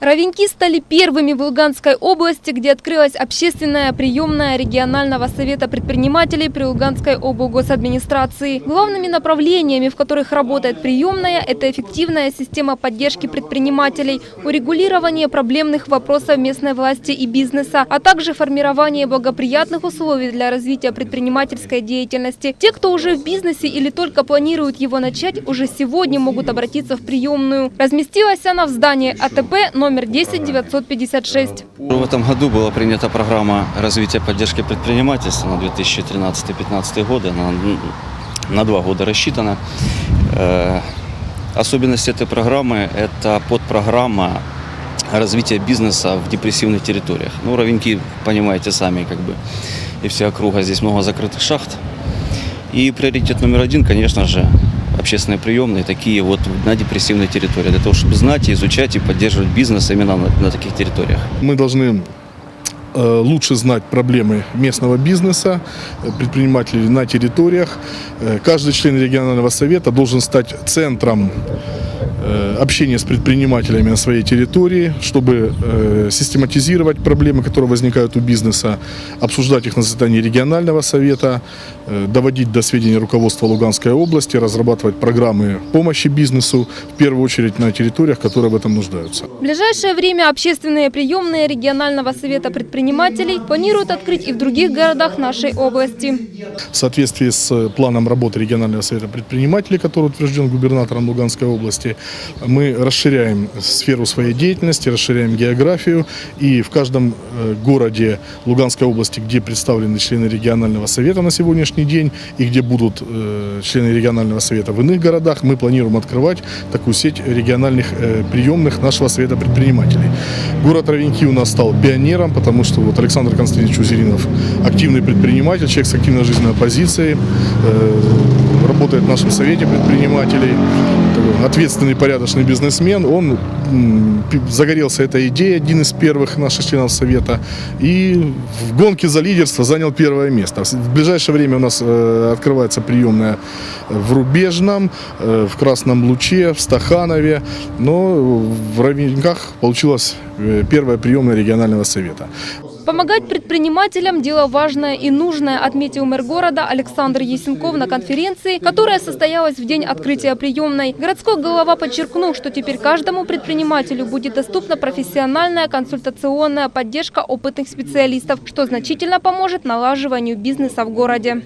Ровеньки стали первыми в Луганской области, где открылась общественная приемная регионального совета предпринимателей при Луганской облгосадминистрации. Главными направлениями, в которых работает приемная, это эффективная система поддержки предпринимателей, урегулирование проблемных вопросов местной власти и бизнеса, а также формирование благоприятных условий для развития предпринимательской деятельности. Те, кто уже в бизнесе или только планируют его начать, уже сегодня могут обратиться в приемную. Разместилась она в здании АТП номер 10956. В этом году была принята программа развития поддержки предпринимательства на 2013-2015 годы. Она на два года рассчитана. Э, Особенность этой программы – это подпрограмма развития бизнеса в депрессивных территориях. Ну, ровеньки, понимаете сами, как бы, и вся округа, здесь много закрытых шахт. И приоритет номер один, конечно же, общественные приемные, такие вот на депрессивной территории, для того, чтобы знать, изучать и поддерживать бизнес именно на, на таких территориях. Мы должны э, лучше знать проблемы местного бизнеса, э, предпринимателей на территориях. Э, Каждый член регионального совета должен стать центром э, общения с предпринимателями на своей территории, чтобы э, систематизировать проблемы, которые возникают у бизнеса, обсуждать их на заседании регионального совета, э, доводить до сведения руководства Луганской области, разрабатывать программы помощи бизнесу, в первую очередь на территориях, которые в этом нуждаются. В ближайшее время общественные приемные регионального совета предпринимателей планируют открыть и в других городах нашей области. В соответствии с планом работы регионального совета предпринимателей, который утвержден губернатором Луганской области, мы расширяем сферу своей деятельности, расширяем географию. И в каждом э, городе Луганской области, где представлены члены регионального совета на сегодняшний день и где будут э, члены регионального совета в иных городах, мы планируем открывать такую сеть региональных э, приемных нашего совета предпринимателей. Город Ровеньки у нас стал пионером, потому что вот Александр Константинович Узеринов активный предприниматель, человек с активной жизненной позицией, работает в нашем совете предпринимателей, ответственный, порядочный бизнесмен. Он загорелся этой идеей, один из первых наших членов совета, и в гонке за лидерство занял первое место. В ближайшее время у нас э, открывается приемная в Рубежном, э, в Красном Луче, в Стаханове, но в Ровеньках получилась э, первая приемная регионального совета. Помогать предпринимателям – дело важное и нужное, отметил мэр города Александр Есенков на конференции, которая состоялась в день открытия приемной. Городской голова подчеркнул, что теперь каждому предпринимателю будет доступна профессиональная консультационная поддержка опытных специалистов, что значительно поможет налаживанию бизнеса в городе.